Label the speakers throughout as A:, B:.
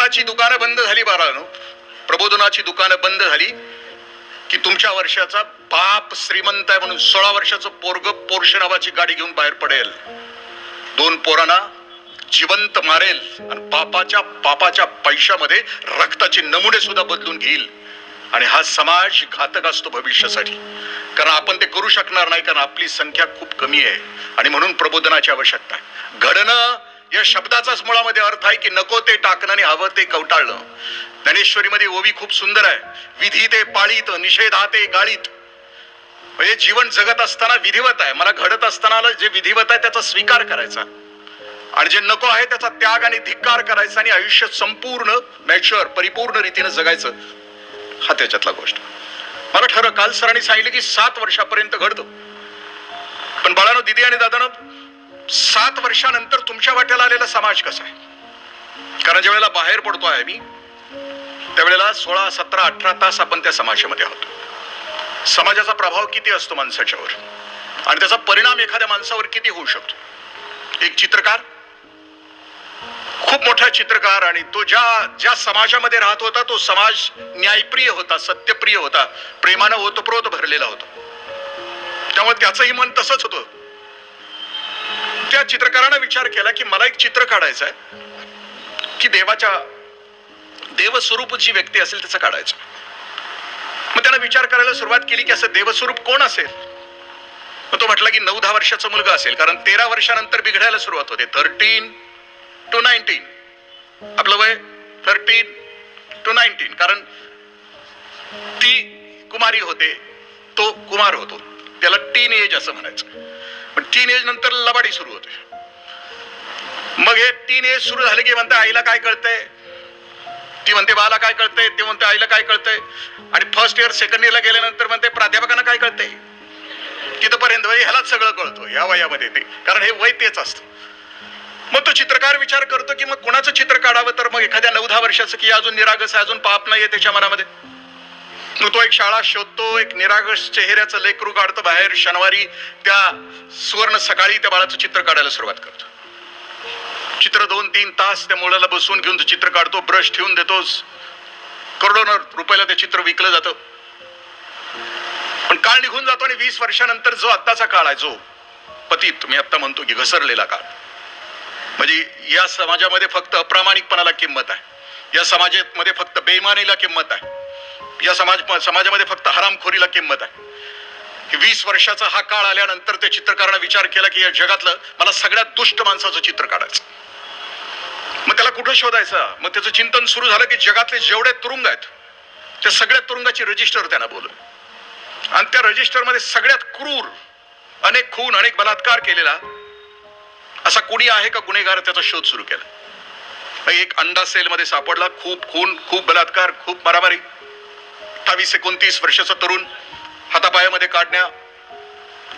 A: प्रबोधनाची दुकानं बंद झाली बाळानो. प्रबोधनाची दुकानं बंद झाली की तुमच्या वर्षाचा बाप श्रीमंत आहे म्हणून सोळा वर्षाचं पोरग पोर्श नावाची गाडी घेऊन बाहेर पडेल. दोन पोरांना जिवंत मारेल आणि बापाच्या बापाच्या पैशामध्ये रक्ताचे नमुने सुद्धा बदलून घेईल. आणि हा समाज घातक असतो भविष्यासाठी. कारण आपण ते करू शकणार नाही कारण आपली संख्या खूप कमी आहे. आणि म्हणून प्रबोधनाची आवश्यकता आहे. घडणं या शब्दाचाच मुळामध्ये अर्थ आहे की नको ते टाकणं आणि हवं ते कवटाळणं. ज्ञानेश्वरीमध्ये ओवी खूप सुंदर आहे. विधी ते पाळीत निषेधा ते गाळीत. म्हणजे जीवन जगत असताना विधिवत आहे. मला घडत असताना जे विधिवत आहे त्याचा स्वीकार करायचा. आणि जे नको आहे त्याचा त्याग आणि धिक्कार करायचा आणि आयुष्य संपूर्ण मॅच्युअर परिपूर्ण रीतीनं जगायचं हा त्याच्यातला गोष्ट. मला ठरं काल सरांनी सांगितलं की सात वर्षापर्यंत घडतो. पण बाळानो दिदी आणि दादानं सात वर्षानंतर तुमच्या वाट्याला आलेला समाज कसा आहे? कारण ज्या वेळेला बाहेर पडतो आहे मी त्यावेळेला सोळा सतरा अठरा तास आपण त्या समाजामध्ये आहोत. समाजाचा प्रभाव किती असतो माणसाच्यावर? आणि त्याचा परिणाम एखाद्या माणसावर किती होऊ शकतो? एक चित्रकार? खूप मोठा चित्रकार आणि तो ज्या ज्या समाजामध्ये राहत होता तो समाज न्यायप्रिय होता सत्यप्रिय होता प्रेमानं ओतप्रोत भरलेला होता. त्यामुळे त्याचंही मन तसंच होतं. त्या चित्रकारानं विचार केला की मला एक चित्र काढायचं आहे की देवाच्या देवस्वरूपची व्यक्ती असेल त्याचं काढायचं. मग त्यानं विचार करायला सुरुवात केली की असं देवस्वरूप कोण असेल? मग तो म्हटला की नऊ दहा वर्षाचा मुलगा असेल कारण तेरा वर्षानंतर बिघडायला सुरुवात होते. थर्टीन टू नाईन्टीन आपलं वय? थर्टीन टू नाईन्टीन कारण ती कुमारी होते तो कुमार होतो. त्याला टीन एज असं म्हणायचं. पण टीन एज नंतर लबाडी सुरू होते. मग हे टीन एज सुरू झाले की म्हणते आईला काय कळतंय? ती म्हणते बाला काय कळतंय? ते म्हणते आईला काय कळतंय? आणि फर्स्ट इयर सेकंड इयरला गेल्यानंतर म्हणते प्राध्यापकांना काय कळतंय? तिथपर्यंत वय ह्यालाच सगळं कळतो या वयामध्ये ते. कारण हे वय तेच असतं. मग तो चित्रकार विचार करतो की मग कोणाचं चित्र काढावं? तर मग एखाद्या नऊ दहा वर्षाचं की अजून निरागस आहे अजून पाप नाहीये त्याच्या मनामध्ये? मग तो एक शाळा शोधतो एक निरागस चेहऱ्याचं लेकरू काढतो बाहेर शनिवारी त्या सुवर्ण सकाळी त्या बाळाचं चित्र काढायला सुरुवात करतो. चित्र दोन तीन तास त्या मुलाला बसवून घेऊन चित्र काढतो ब्रश ठेवून देतोस करोडो रुपयाला ते चित्र विकलं जातं. पण काळ निघून जातो आणि वीस वर्षानंतर जो आत्ताचा काळ आहे जो पतीत तुम्ही आत्ता म्हणतो की घसरलेला काळ. म्हणजे या समाजामध्ये फक्त अप्रामाणिकपणाला किंमत आहे. या समाजामध्ये फक्त बेईमानीला किंमत आहे. या समाज समाजामध्ये फक्त हरामखोरीला किंमत आहे. की वीस वर्षाचा हा काळ आल्यानंतर त्या चित्रकारानं विचार केला की या जगातलं मला सगळ्यात दुष्ट माणसाचं चित्र काढायचं. मग त्याला कुठं शोधायचं? मग त्याचं चिंतन सुरू झालं की जगातले जेवढे तुरुंग आहेत त्या सगळ्या तुरुंगाची रजिस्टर त्यांना बोल आणि त्या रजिस्टरमध्ये सगळ्यात क्रूर अनेक खून अनेक बलात्कार केलेला असा कोणी आहे का गुन्हेगार त्याचा शोध सुरू केला? एक अंडा सेलमध्ये सापडला खूप खून खूप बलात्कार खूप मारामारी. अठ्ठावीस एकोणतीस वर्षाचा तरुण हातापायामध्ये काढण्या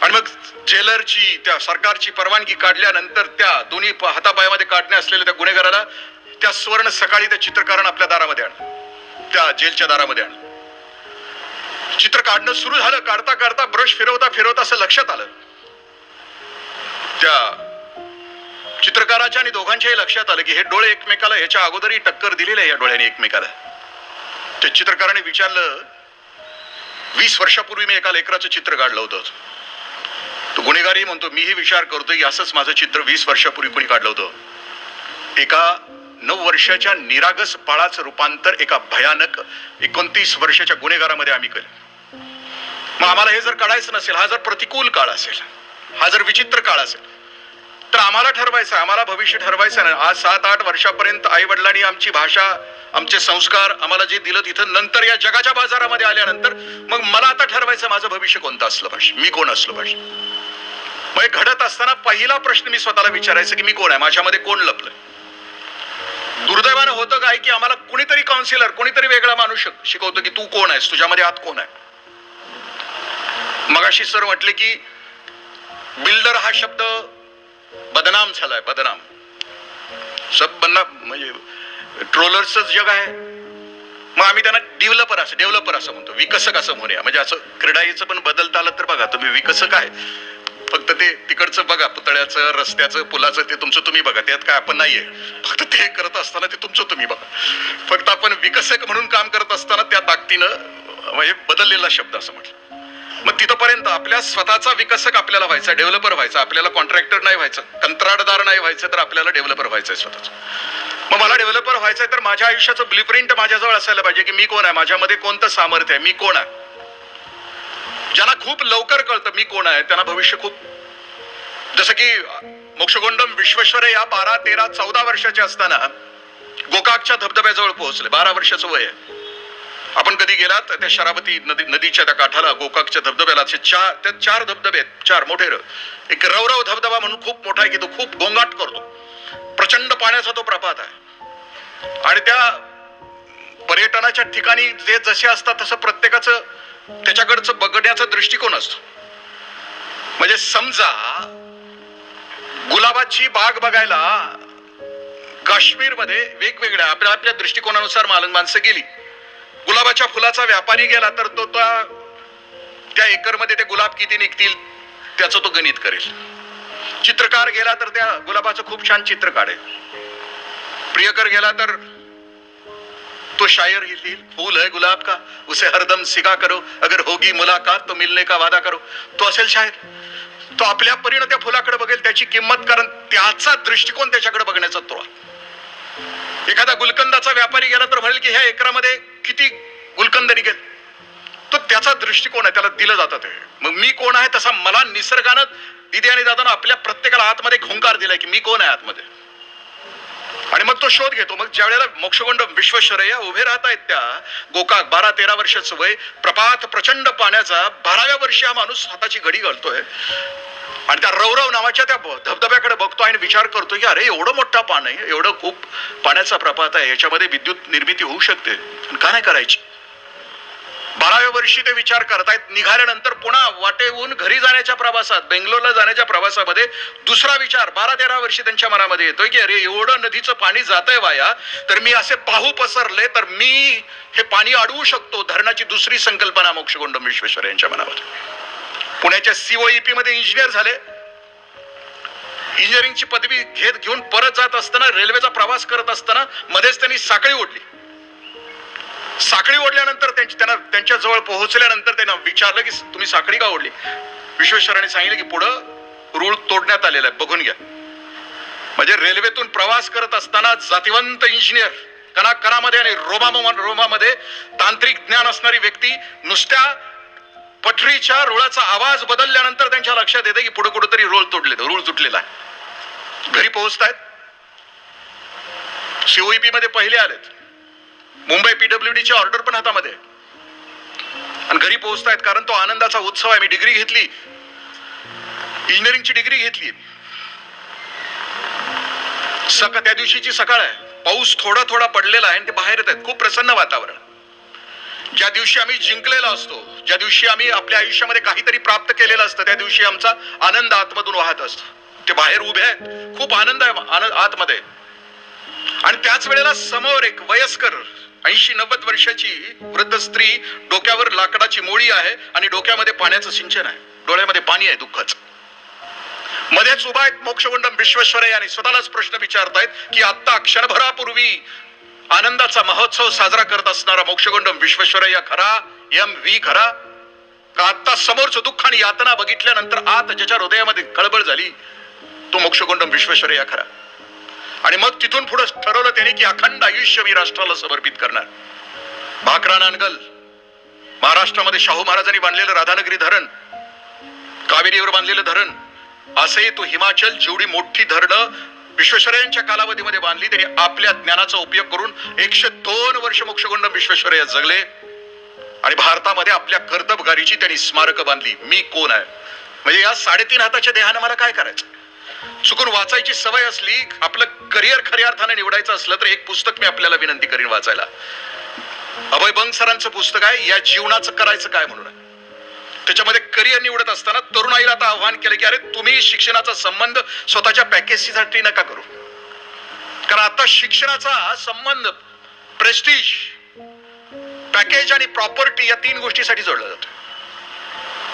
A: आणि मग जेलरची त्या सरकारची परवानगी काढल्यानंतर त्या दोन्ही हातापायामध्ये काढण्या असलेल्या त्या गुन्हेगाराला त्या सुवर्ण सकाळी त्या चित्रकारानं आपल्या दारामध्ये आणलं. त्या जेलच्या दारामध्ये आणलं. चित्र काढणं सुरू झालं काढता काढता ब्रश फिरवता फिरवता असं लक्षात आलं. त्या चित्रकाराच्या आणि दोघांच्याही लक्षात आलं की हे डोळे एकमेकाला ह्याच्या अगोदरही टक्कर दिलेली आहे या डोळ्याने एकमेकाला. चित्रकाराने विचारलं वीस वर्षापूर्वी मी एका लेकराचं चित्र काढलं होतं. तो गुन्हेगारही म्हणतो मीही विचार करतोय की असंच माझं चित्र वीस वर्षापूर्वी कोणी काढलं होतं. एका नऊ वर्षाच्या निरागस बाळाचं रूपांतर एका भयानक एकोणतीस वर्षाच्या गुन्हेगारामध्ये आम्ही केलं. मग आम्हाला हे जर काढायचं नसेल हा जर प्रतिकूल काळ असेल हा जर विचित्र काळ असेल तर आम्हाला ठरवायचं आम्हाला भविष्य ठरवायचं ना आज सात आठ वर्षापर्यंत आई वडिलांनी आमची भाषा आमचे संस्कार आम्हाला जे दिलं तिथं नंतर या जगाच्या बाजारामध्ये आल्यानंतर मग मला आता ठरवायचं माझं भविष्य कोणतं असलं पाहिजे? मी कोण असलं पाहिजे? मग घडत असताना पहिला प्रश्न मी स्वतःला विचारायचं की मी कोण आहे? माझ्यामध्ये कोण लपलंय? दुर्दैवानं होतं काय की आम्हाला कुणीतरी काउन्सिलर कुणीतरी वेगळा माणूस शिकवतो की तू कोण आहेस? तुझ्यामध्ये आत कोण आहे? मगाशी सर म्हटले की बिल्डर हा शब्द बदनाम झालाय बदनाम. सब बदनाम म्हणजे ट्रोलर्सच जग आहे. मग आम्ही त्यांना डेव्हलपर असं डेव्हलपर असं म्हणतो विकसक असं म्हणूया. म्हणजे असं क्रीडाईचं पण बदलता आलं तर बघा तुम्ही विकसक आहे. फक्त ते तिकडचं बघा पुतळ्याचं रस्त्याचं पुलाचं ते तुमचं तुम्ही बघा. त्यात काय आपण नाहीये. फक्त ते करत असताना ते तुमचं तुम्ही बघा. फक्त आपण विकसक म्हणून काम करत असताना त्या ताकदीनं म्हणजे बदललेला शब्द असं म्हटलं. मग तिथपर्यंत आपल्या स्वतःचा विकसक आपल्याला व्हायचा डेव्हलपर व्हायचा आपल्याला कॉन्ट्रॅक्टर नाही व्हायचं कंत्राटदार नाही व्हायचं तर आपल्याला डेव्हलपर व्हायचंय स्वतःच. मग मला डेव्हलपर व्हायचंय तर माझ्या आयुष्याचं ब्ल्यूप्रिंट माझ्याजवळ असायला पाहिजे की मी कोण आहे माझ्यामध्ये कोणतं सामर्थ्य आहे मी कोण आहे? ज्यांना खूप लवकर कळतं मी कोण आहे त्यांना भविष्य खूप जसं की मोक्षगोंडम विश्वेश्वर या बारा तेरा चौदा वर्षाचे असताना गोकाकच्या धबधब्याजवळ पोहोचले. बारा वर्षाचं वय आहे. आपण कधी गेलात त्या शरावती नदी नदीच्या त्या काठाला गोकाकच्या धबधब्याला असे चार त्या चार धबधबे आहेत चार मोठे र- एक रवरव धबधबा म्हणून खूप मोठा आहे की तो खूप गोंगाट करतो. प्रचंड पाण्याचा तो प्रपात आहे. आणि त्या पर्यटनाच्या ठिकाणी जे जसे असतात तसं प्रत्येकाचं त्याच्याकडचं बघण्याचा दृष्टिकोन असतो. म्हणजे समजा गुलाबाची बाग बघायला काश्मीरमध्ये वेगवेगळ्या आपल्या आपल्या दृष्टिकोनानुसार माणसं गेली. गुलाबाच्या फुलाचा व्यापारी गेला तर तो त्या त्या एकरमध्ये ते गुलाब किती निघतील त्याचं तो गणित करेल. चित्रकार गेला तर त्या गुलाबाचं खूप छान चित्र काढेल. प्रियकर गेला तर तो शायर ही लिहिल फूल है गुलाब का उसे हरदम सिगा करो अगर होगी मुलाकात तो मिलने का वादा करो. तो असेल शायर. तो आपल्या परीनं त्या फुलाकडे बघेल त्याची किंमत कारण त्याचा दृष्टिकोन त्याच्याकडे बघण्याचा तो एखादा गुलकंदाचा व्यापारी गेला तर म्हणेल की ह्या एकरामध्ये किती गुलकंद निघेल तो त्याचा दृष्टिकोन आहे त्याला दिलं जातं ते. मग मी कोण आहे तसा मला निसर्गानं दिदी आणि दादानं आपल्या प्रत्येकाला आतमध्ये हुंकार दिलाय की मी कोण आहे आतमध्ये. आणि मग तो शोध घेतो. मग ज्या वेळेला मोक्षगोंड विश्वेश्वरय्या उभे राहत आहेत त्या गोकाक बारा तेरा वर्षाचं वय प्रपात प्रचंड पाण्याचा बाराव्या वर्षी हा माणूस हाताची घडी घालतोय. आणि त्या रवरव नावाच्या त्या धबधब्याकडे बघतो आणि विचार करतो की अरे एवढं मोठा पान आहे एवढं खूप पाण्याचा प्रपात आहे याच्यामध्ये विद्युत निर्मिती होऊ शकते. का नाही करायची? बाराव्या वर्षी ते विचार करतायत निघाल्यानंतर पुन्हा वाटेहून घरी जाण्याच्या प्रवासात बेंगलोरला जाण्याच्या प्रवासामध्ये दुसरा विचार बारा तेरा वर्षी त्यांच्या मनामध्ये येतोय की अरे एवढं नदीचं पाणी जातंय वाया तर मी असे पाहू पसरले तर मी हे पाणी अडवू शकतो धरणाची दुसरी संकल्पना मोक्षगोंड विश्वेश्वर यांच्या मनामध्ये. पुण्याच्या सीओईपी मध्ये इंजिनियर झाले. इंजिनिअरिंगची पदवी घेत घेऊन परत जात असताना रेल्वेचा प्रवास करत असताना मध्येच त्यांनी साखळी ओढली. साखळी ओढल्यानंतर त्यांची त्यांना त्यांच्याजवळ पोहोचल्यानंतर त्यांना विचारलं की तुम्ही साखळी का ओढली? विश्वेश्वरांनी सांगितलं की पुढं रूळ तोडण्यात आलेला आहे बघून घ्या. म्हणजे रेल्वेतून प्रवास करत असताना जातिवंत इंजिनियर कणाकणामध्ये आणि रोमा रोमामध्ये तांत्रिक ज्ञान असणारी व्यक्ती नुसत्या पटरीच्या रुळाचा आवाज बदलल्यानंतर त्यांच्या लक्षात येते की पुढे कुठेतरी रोळ तुटले रूळ तुटलेला आहे. घरी पोहोचतायत. सीओईपी मध्ये पहिले आलेत. मुंबई पीडब्ल्यू ची ऑर्डर पण हातामध्ये आणि घरी पोहोचतायत कारण तो आनंदाचा उत्सव आहे. मी डिग्री घेतली. इंजिनिअरिंगची डिग्री घेतली. सका त्या दिवशीची सकाळ आहे. पाऊस थोडा थोडा पडलेला आहे आणि ते बाहेर येत आहेत. खूप प्रसन्न वातावरण. ज्या दिवशी आम्ही जिंकलेला असतो ज्या दिवशी आम्ही आपल्या आयुष्यामध्ये काहीतरी प्राप्त केलेलं असतं त्या दिवशी आमचा आनंद आतमधून वाहत असतो. ते बाहेर उभे आहेत. खूप आनंद आहे आतमध्ये. आणि त्याच वेळेला समोर एक वयस्कर ऐंशी नव्वद वर्षाची वृद्ध स्त्री डोक्यावर लाकडाची मोळी आहे आणि डोक्यामध्ये पाण्याचं सिंचन आहे. डोळ्यामध्ये पाणी आहे दुःखच. मध्येच उभा आहेत मोक्षगुंडम विश्वेश्वरय्या आणि स्वतःलाच प्रश्न विचारतायत की आता क्षणभरापूर्वी आनंदाचा महोत्सव साजरा करत असणारा मोक्षगुंडम विश्वेश्वरय्या खरा एम व्ही खरा का आता समोरचं दुःख आणि यातना बघितल्यानंतर आत ज्याच्या हृदयामध्ये खळबळ झाली तो मोक्षगुंडम विश्वेश्वरय्या खरा आणि मग तिथून पुढे ठरवलं त्याने की अखंड आयुष्य मी राष्ट्राला समर्पित करणार. भाकरा नानगल महाराष्ट्रामध्ये शाहू महाराजांनी बांधलेलं राधानगरी धरण कावेरीवर बांधलेलं धरण असे तो हिमाचल जेवढी मोठी धरणं विश्वेश्वरयांच्या कालावधीमध्ये बांधली त्यांनी आपल्या ज्ञानाचा उपयोग करून एकशे दोन वर्ष मोक्षगुंड विश्वेश्वरय्या जगले. आणि भारतामध्ये आपल्या कर्तबगारीची त्यांनी स्मारकं बांधली. मी कोण आहे? म्हणजे या साडेतीन हाताच्या देहानं मला काय करायचं? चुकून वाचायची सवय असली आपलं करिअर खऱ्या अर्थाने निवडायचं असलं तर एक पुस्तक मी आपल्याला विनंती करीन वाचायला. अभय बंग सरांचं पुस्तक आहे या जीवनाचं करायचं काय म्हणून? आहे. त्याच्यामध्ये करिअर निवडत असताना तरुणाईला आता आव्हान केलं की अरे तुम्ही शिक्षणाचा संबंध स्वतःच्या पॅकेजसाठी नका करू. कारण आता शिक्षणाचा संबंध प्रेस्टिज पॅकेज आणि प्रॉपर्टी या तीन गोष्टीसाठी जोडला जातो.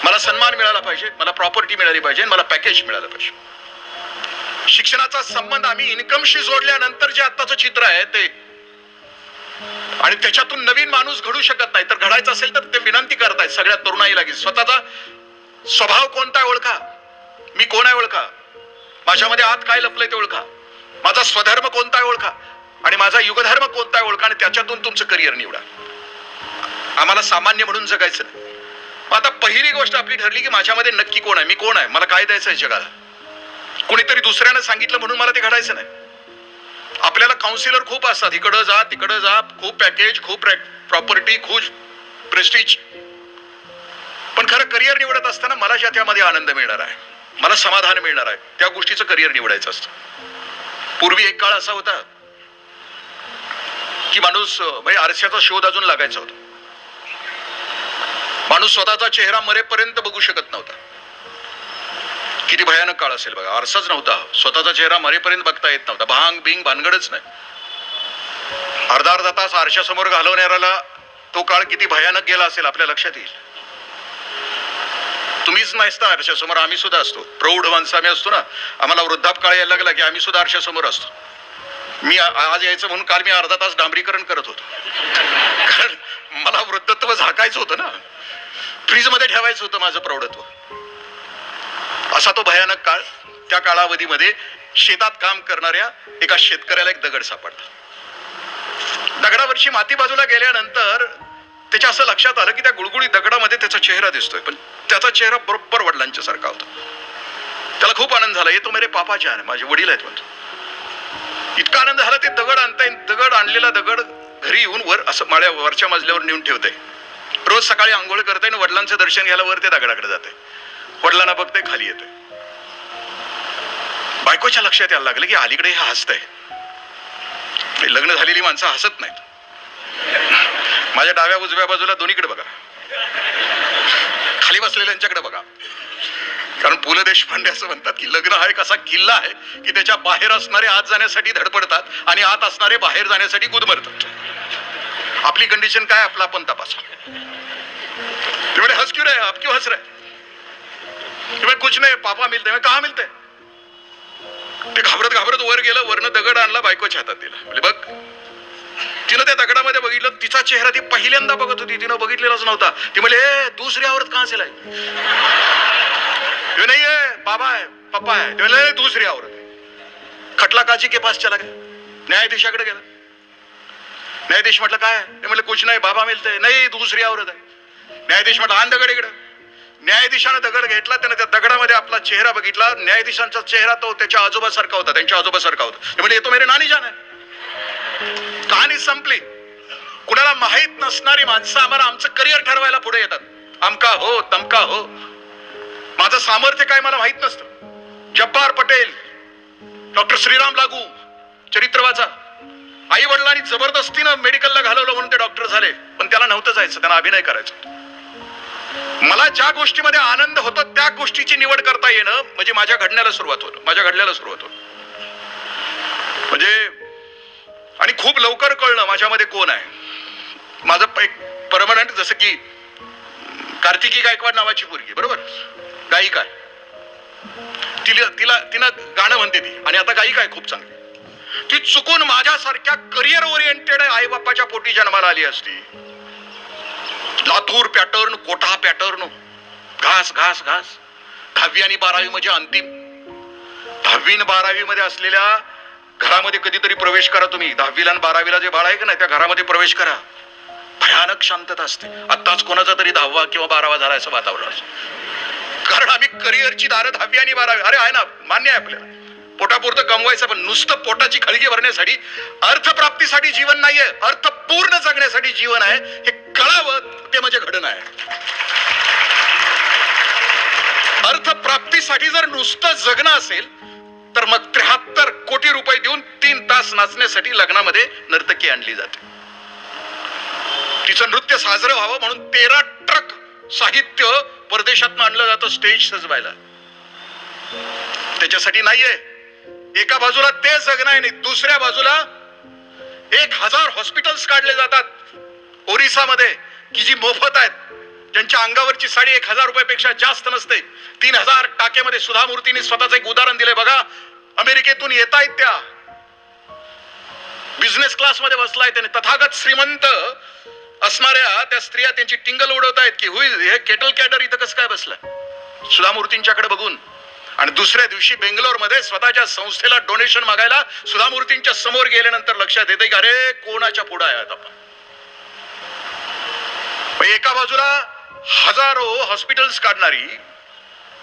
A: मला सन्मान मिळाला पाहिजे मला प्रॉपर्टी मिळाली पाहिजे मला पॅकेज मिळालं पाहिजे. शिक्षणाचा संबंध आम्ही इन्कमशी जोडल्यानंतर जे आत्ताचं चित्र आहे ते आणि त्याच्यातून नवीन माणूस घडू शकत नाही. तर घडायचं असेल तर ते विनंती करतायत सगळ्या तरुणाई लागेल स्वतःचा स्वभाव कोणता आहे ओळखा? मी कोण आहे ओळखा? माझ्यामध्ये आत काय लपलंय ते ओळखा. माझा स्वधर्म कोणता आहे ओळखा? आणि माझा युगधर्म कोणता आहे ओळखा? आणि त्याच्यातून तुमचं करिअर निवडा. आम्हाला सामान्य म्हणून जगायचं नाही. मग आता पहिली गोष्ट आपली ठरली की माझ्यामध्ये नक्की कोण आहे? मी कोण आहे? मला काय द्यायचं आहे जगाला? कुणीतरी दुसऱ्यानं सांगितलं म्हणून मला ते घडायचं नाही. आपल्याला काउन्सिलर खूप असतात. इकडं जा तिकडं जा. खूप पॅकेज खूप प्रॉपर्टी खूप प्रेस्टिज पण खरं करिअर निवडत असताना मला ज्या त्यामध्ये आनंद मिळणार आहे मला समाधान मिळणार आहे त्या गोष्टीचं करिअर निवडायचं असतं. पूर्वी एक काळ असा होता की माणूस म्हणजे आरशाचा शोध अजून लागायचा होता. माणूस स्वतःचा चेहरा मरेपर्यंत बघू शकत नव्हता. किती भयानक काळ असेल बघा. आरसाच नव्हता. स्वतःचा चेहरा मरेपर्यंत बघता येत नव्हता. भांग बिंग भानगडच नाही. अर्धा अर्धा तास आरशासमोर घालवणाऱ्याला तो काळ किती भयानक गेला असेल आपल्या लक्षात येईल. तुम्हीच नाहीसता आरशासमोर आम्ही सुद्धा असतो. प्रौढ माणसं आम्ही असतो ना. आम्हाला वृद्धाप काळ यायला लागला की आम्ही सुद्धा आरशासमोर असतो. मी आज यायचं म्हणून काल मी अर्धा तास डांबरीकरण करत होतो. कारण मला वृद्धत्व झाकायचं होतं ना. फ्रीजमध्ये ठेवायचं होतं माझं प्रौढत्व. असा तो भयानक काळ त्या कालावधीमध्ये शेतात काम करणाऱ्या एका शेतकऱ्याला एक दगड सापडला. दगडावरची माती बाजूला गेल्यानंतर त्याच्या असं लक्षात आलं की त्या गुळगुळी दगडामध्ये त्याचा चेहरा दिसतोय. पण त्याचा चेहरा बरोबर वडिलांच्या सारखा होता. त्याला खूप आनंद झाला. हे तो मेरे पापाच्या आहे माझे वडील आहेत म्हणतो. इतका आनंद झाला ते दगड आणताय दगड आणलेला दगड घरी येऊन वर असं माळ्या वरच्या मजल्यावर नेऊन ठेवते रोज सकाळी आंघोळ करते आणि वडिलांचं दर्शन घ्यायला वर ते दगडाकडे जाते वडिलांना बघते खाली येते बायकोच्या लक्षात यायला लागलं की अलीकडे हे हसतंय. आहे लग्न झालेली माणसं हसत नाहीत. माझ्या डाव्या उजव्या बाजूला दोन्हीकडे बघा. खाली बसलेल्यांच्याकडे बघा. कारण पु ल देशपांडे असं म्हणतात की लग्न हा एक असा किल्ला आहे की त्याच्या बाहेर असणारे आत जाण्यासाठी धडपडतात आणि आत असणारे बाहेर जाण्यासाठी गुदमरतात. आपली कंडिशन काय आपला आपण तपासा. तेवढे हस क्यू रे आप क्यू हस रे. ते कुछ नाही पापा मिलते मैं कहा मिलते ते घाबरत घाबरत वर गेलं वरनं दगड आणला बायकोच्या हातात दिला. म्हणजे बघ तिनं त्या दगडामध्ये बघितलं तिचा चेहरा ती पहिल्यांदा बघत होती तिनं बघितलेलाच नव्हता. ती म्हणजे दुसरी दूसरी औरत कहाँ से नाहीये बाबा आहे पप्पा आहे ते म्हणले, दुसरी औरत खटला काजी के पास चला गया. न्यायाधीशाकडे गेला. न्यायाधीश म्हटलं काय? ते म्हटलं कुछ नाही बाबा मिळते नाही दुसरी औरत आहे न्यायाधीश म्हटलं आन दगड इकडं. न्यायाधीशानं दगड घेतला त्याने त्या दगडामध्ये आपला चेहरा बघितला. न्यायाधीशांचा चेहरा तो त्याच्या आजोबासारखा होता त्यांच्या आजोबासारखा होता. ते म्हणजे येतो मेरे नानी जाण कहाणी संपली. कुणाला माहीत नसणारी माणसं आम्हाला आमचं करिअर ठरवायला पुढे येतात. आमका हो तमका हो. माझं सामर्थ्य काय मला माहीत नसतं. जब्बार पटेल डॉक्टर श्रीराम लागू चरित्र वाचा. आई वडिलांनी जबरदस्तीनं मेडिकलला घालवलं म्हणून ते डॉक्टर झाले. पण त्याला नव्हतं जायचं त्यांना अभिनय करायचा मला ज्या गोष्टीमध्ये आनंद होतो त्या गोष्टीची निवड करता येणं म्हणजे माझ्या घडण्याला सुरुवात होतं. माझ्या घडल्याला सुरुवात होत. म्हणजे आणि खूप लवकर कळलं माझ्यामध्ये कोण आहे? माझं एक परमनंट जसं की कार्तिकी गायकवाड नावाची मुलगी बरोबर? गायिका आहे. तिला तिला तिनं गाणं म्हणते ती आणि आता गायिका आहे खूप चांगली. ती चुकून माझ्यासारख्या करिअर ओरिएंटेड आई बाप्पाच्या पोटी जन्माला आली असती. Latur pattern Kota pattern? घास घास घास. दहावी आणि बारावी म्हणजे अंतिम. दहावी आणि बारावी मध्ये असलेल्या घरामध्ये कधीतरी प्रवेश करा तुम्ही. दहावीला आणि बारावीला जे बाळ आहे का नाही त्या घरामध्ये प्रवेश करा. भयानक शांतता असते. आत्ताच कोणाचा तरी दहावा किंवा बारावा झाला असं वातावरण कारण आम्ही करिअरची दारं दहावी आणि बारावी. अरे आहे ना मान्य आहे आपल्याला. पोटापुरतं कमवायचं पण नुसतं पोटाची खळगी भरण्यासाठी अर्थप्राप्तीसाठी जीवन नाहीये. अर्थपूर्ण जगण्यासाठी जीवन आहे. हे कळावं ते म्हणजे घडण आहे. अर्थप्राप्तीसाठी जर नुसतं जगणं असेल तर मग त्र्याहत्तर कोटी रुपये देऊन तीन तास नाचण्यासाठी लग्नामध्ये नर्तकी आणली जाते. तिचं नृत्य साजरं व्हावं म्हणून तेरा ट्रक साहित्य परदेशात आणलं जातं स्टेज सजवायला. त्याच्यासाठी नाहीये. एका बाजूला ते जगणं आहे नाही दुसऱ्या बाजूला एक हजार हॉस्पिटल्स काढले जातात. ओरिसामध्ये की जी मोफत आहेत ज्यांच्या अंगावरची साडी एक हजार रुपयापेक्षा जास्त नसते. तीन हजार टाकेमध्ये सुधा मूर्तीने स्वतःच एक उदाहरण दिले बघा. अमेरिकेतून येत आहेत त्या बिझनेस क्लासमध्ये बसलाय त्याने. तथागत श्रीमंत असणाऱ्या त्या स्त्रिया त्यांची टिंगल उडवत आहेत की हुई हे केटल कॅडर इथं कसं काय बसलाय सुधा मूर्तींच्याकडे बघून. आणि दुसऱ्या दिवशी बेंगलोरमध्ये स्वतःच्या संस्थेला डोनेशन मागायला सुधा मूर्तींच्या समोर गेल्यानंतर लक्षात येते की अरे कोणाच्या पुढे आहेत आपण एका बाजूला हजारो हॉस्पिटल्स काढणारी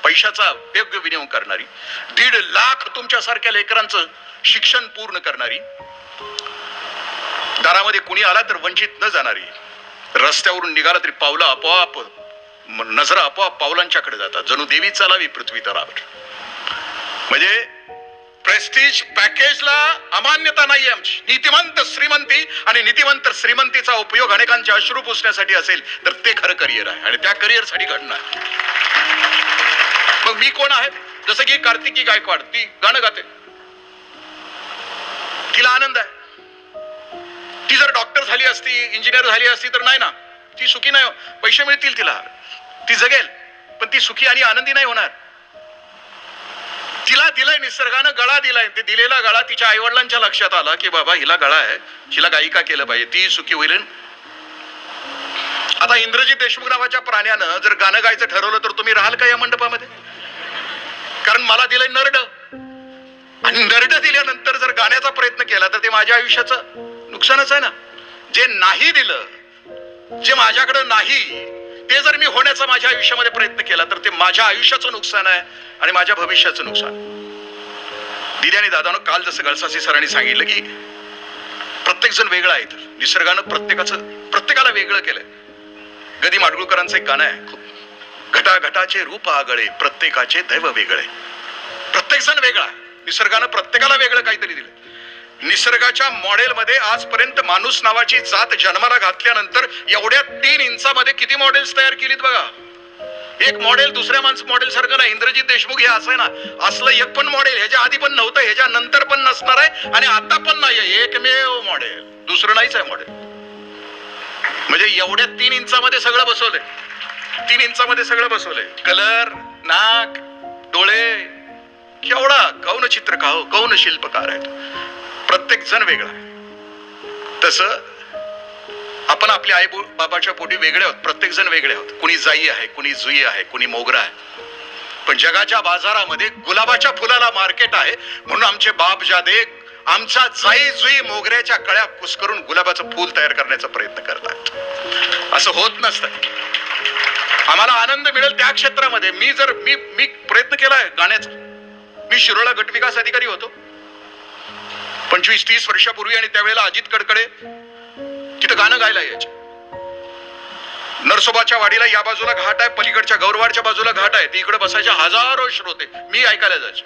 A: पैशाचा योग्य विनियोग करणारी दीड लाख तुमच्यासारख्या लेकरांचं शिक्षण पूर्ण करणारी दारामध्ये कुणी आला तर वंचित न जाणारी रस्त्यावरून निघाला तरी पावलं आपोआप नजरा आपोआप पावलांच्याकडे जातात. जणू देवी चालावी पृथ्वी तरावर म्हणजे प्रेस्टीज पॅकेजला अमान्यता नाही आमची. नीतिमंत श्रीमंती आणि नीतिमंत श्रीमंतीचा उपयोग अनेकांचे अश्रू पुसण्यासाठी असेल तर ते खरं करिअर आहे आणि त्या करिअरसाठी घडणार. मग मी कोण आहे? जसं की कार्तिकी गायकवाड ती गाणं गाते. तिला आनंद आहे. ती जर डॉक्टर झाली असती इंजिनियर झाली असती तर नाही ना. ती सुखी नाही हो. पैसे मिळतील तिला. ती जगेल पण ती सुखी आणि आनंदी नाही होणार. तिला दिलंय निसर्गानं गळा दिलाय. ते दिलेला गळा तिच्या आईवडिलांच्या लक्षात आला की बाबा हिला गळा आहे. हिला गायिका केलं पाहिजे. ती सुखी होईल. आता इंद्रजीत देशमुख नावाच्या प्राण्यानं जर गाणं गायचं ठरवलं तर तुम्ही राहाल का या मंडपामध्ये? कारण मला दिलंय नरड. आणि नरड दिल्यानंतर जर गाण्याचा प्रयत्न केला तर ते माझ्या आयुष्याचं नुकसानच आहे ना. जे नाही दिलं जे माझ्याकडं नाही ते जर मी होण्याचा माझ्या आयुष्यामध्ये प्रयत्न केला तर ते माझ्या आयुष्याचं नुकसान आहे आणि माझ्या भविष्याचं नुकसान. दिदी आणि दादानं काल जसं गळसासी सरांनी सांगितलं की प्रत्येक जण वेगळा आहे निसर्गानं प्रत्येकाचं प्रत्येकाला वेगळं केलंय. गदी माडगुळकरांचं एक गाणं आहे. खूप घटाघटाचे रूप आगळे प्रत्येकाचे दैव वेगळे. प्रत्येक जण वेगळा. निसर्गानं प्रत्येकाला वेगळं काहीतरी दिलं. निसर्गाच्या मॉडेलमध्ये आजपर्यंत माणूस नावाची जात जन्माला घातल्यानंतर एवढ्या तीन इंचामध्ये किती मॉडेल्स तयार केलीत बघा? एक मॉडेल दुसऱ्या माणस मॉडेल सारखं ना इंद्रजित देशमुख हे असं ना? असलं एक पण मॉडेल ह्याच्या आधी पण नव्हतं ह्याच्या नंतर पण नसणार आहे आणि आता पण नाही एकमेव मॉडेल दुसरं नाहीच आहे मॉडेल म्हणजे एवढ्या तीन इंचामध्ये सगळं बसवलंय. तीन इंचामध्ये सगळं बसवलंय. कलर नाक डोळे. केवढा कौन चित्रकार कौन शिल्पकार आहे प्रत्येक जण वेगळा. तस आपण आपल्या आई बाबाच्या पोटी वेगळे आहोत प्रत्येक जण वेगळे आहोत. कुणी जाई आहे कुणी जुई आहे कुणी मोगरा आहे. पण जगाच्या बाजारामध्ये गुलाबाच्या फुलाला मार्केट आहे म्हणून आमचे बाप जादे आमच्या जाई जुई मोगऱ्याच्या कळ्या कुसकरून गुलाबाचं फूल तयार करण्याचा प्रयत्न करतात. असं होत नसतं. आम्हाला आनंद मिळेल त्या क्षेत्रामध्ये. मी जर मी मी प्रयत्न केलाय गाण्याचा. मी शिरोळा गट विकास अधिकारी होतो. पंचवीस तीस वर्षापूर्वी आणि त्यावेळेला अजित कडकडे तिथं गाणं गायला यायचे. नरसोबाच्या वाडीला या बाजूला घाट आहे पलीकडच्या गौरवाडच्या बाजूला घाट आहे. तिकडे बसायचे हजारो श्रोते. मी ऐकायला जायचे.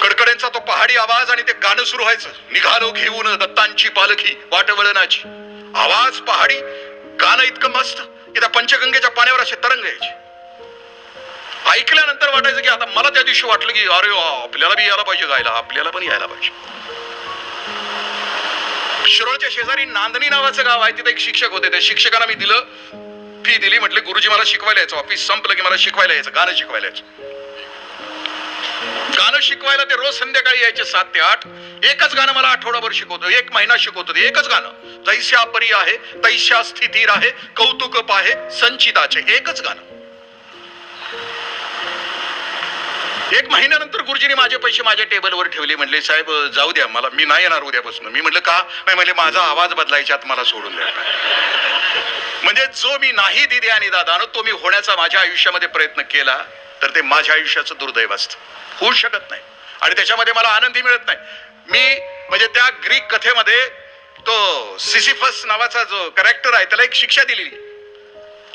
A: कडकडेंचा तो पहाडी आवाज आणि ते गाणं सुरू व्हायचं. निघालो घेऊन दत्तांची पालखी वाटवळणाची. आवाज पहाडी गाणं इतकं मस्त. की त्या पंचगंगेच्या पाण्यावर असे तरंग यायचे. ऐकल्यानंतर वाटायचं की आता मला त्या दिवशी वाटलं की अरे वा, आपल्याला बी यायला पाहिजे गायला आपल्याला पण यायला पाहिजे. शिरोळच्या शेजारी नांदणी नावाचं गाव आहे तिथे एक शिक्षक होते. त्या शिक्षकांना मी दिलं फी दिली म्हटले गुरुजी मला शिकवायला यायचं ऑफिस संपलं की मला शिकवायला यायचं गाणं शिकवायला यायचं. गाणं शिकवायला ते रोज संध्याकाळी यायचे सात ते आठ. एकच गाणं मला आठवडाभर शिकवतो एक महिना शिकवतो ते एकच गाणं. तैस्या परी आहे तैस्या स्थितीर आहे कौतुक पाहे संचिताचे एकच गाणं. एक महिन्यानंतर गुरुजीने माझे पैसे माझ्या टेबलवर ठेवले. म्हणले साहेब जाऊ द्या मला मी नाही येणार उद्यापासून. मी म्हटलं का? नाही म्हणजे माझा आवाज बदलायच्यात मला सोडून द्या. म्हणजे जो मी नाही दिदी आणि दादानं तो मी होण्याचा माझ्या आयुष्यामध्ये प्रयत्न केला तर ते माझ्या आयुष्याचं दुर्दैव असतं. होऊ शकत नाही. आणि त्याच्यामध्ये मला आनंदही मिळत नाही. मी म्हणजे त्या ग्रीक कथेमध्ये तो सिसिफस नावाचा जो कॅरेक्टर आहे त्याला एक शिक्षा दिलेली.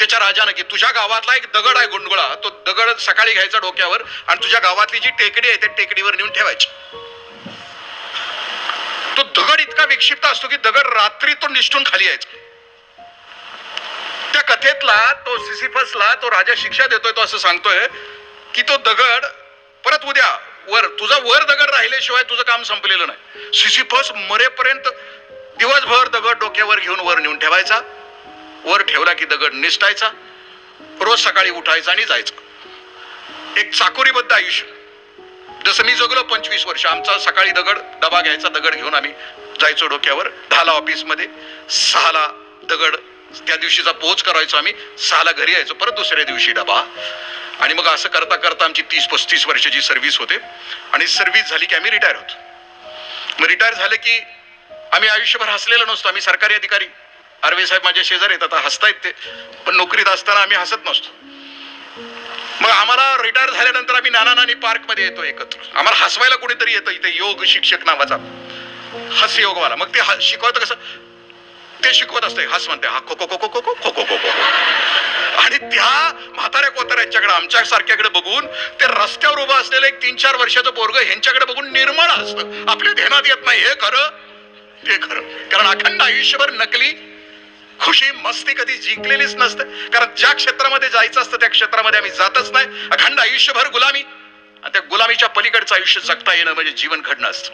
A: त्याच्या राजानं की तुझ्या गावातला एक दगड आहे गुंडगुळा. तो दगड सकाळी घ्यायचा डोक्यावर आणि तुझ्या गावातली जी टेकडी आहे त्या टेकडीवर नेऊन ठेवायची. तो दगड इतका विक्षिप्त असतो की दगड रात्री तो निष्ठून खाली यायचा. त्या कथेतला तो सिसिफसला तो राजा शिक्षा देतोय तो असं सांगतोय की तो दगड परत उद्या वर तुझा वर दगड राहिल्याशिवाय तुझं काम संपलेलं नाही. सिसिफस मरेपर्यंत दिवसभर दगड डोक्यावर घेऊन वर नेऊन ठेवायचा. वर ठेवला की दगड निसटायचा रोज सकाळी उठायचं आणि जायचं. एक चाकोरीबद्ध आयुष्य. जसं मी जगलो पंचवीस वर्ष आमचा सकाळी दगड डबा घ्यायचा दगड घेऊन आम्ही जायचो डोक्यावर. दहाला ऑफिसमध्ये सहाला दगड त्या दिवशीचा पोच करायचो आम्ही सहाला घरी यायचो परत दुसऱ्या दिवशी डबा. आणि मग असं करता करता आमची तीस पस्तीस वर्षाची सर्व्हिस होते. आणि सर्व्हिस झाली की आम्ही रिटायर होतो. मग रिटायर झालं की आम्ही आयुष्यभर हसलेलो नसतो आम्ही सरकारी अधिकारी. आरवे साहेब माझ्या शेजारी आहेत आता हसतायत ते. पण नोकरीत असताना आम्ही हसत नसतो. मग आम्हाला रिटायर झाल्यानंतर आम्ही नाना नानी पार्कमध्ये येतो एकत्र. आम्हाला हसवायला कोणीतरी येतं इथे योग शिक्षक नावाचा. हस योगवाला. मग ते शिकवत शिकवतं कसं? ते शिकवत असते. हस म्हणते हा खो खो खो खो खो खो खो खो खो. खो आणि त्या म्हाताऱ्या कोताऱ्यांच्याकडे आमच्या सारख्याकडे बघून ते रस्त्यावर उभं असलेलं एक तीन चार वर्षाचं पोरग ह्यांच्याकडे बघून निर्मळ असतं आपल्या ध्यानात येत नाही. हे खरं ते खरं. कारण अखंड आयुष्यभर नकली खुशी मस्ती कधी जिंकलेलीच नसते. कारण ज्या क्षेत्रामध्ये जायचं असतं त्या क्षेत्रामध्ये आम्ही जातच नाही. अखंड आयुष्यभर गुलामी. आणि त्या गुलामीच्या पलीकडचं आयुष्य जगता येणं म्हणजे जीवन घडणं असतं.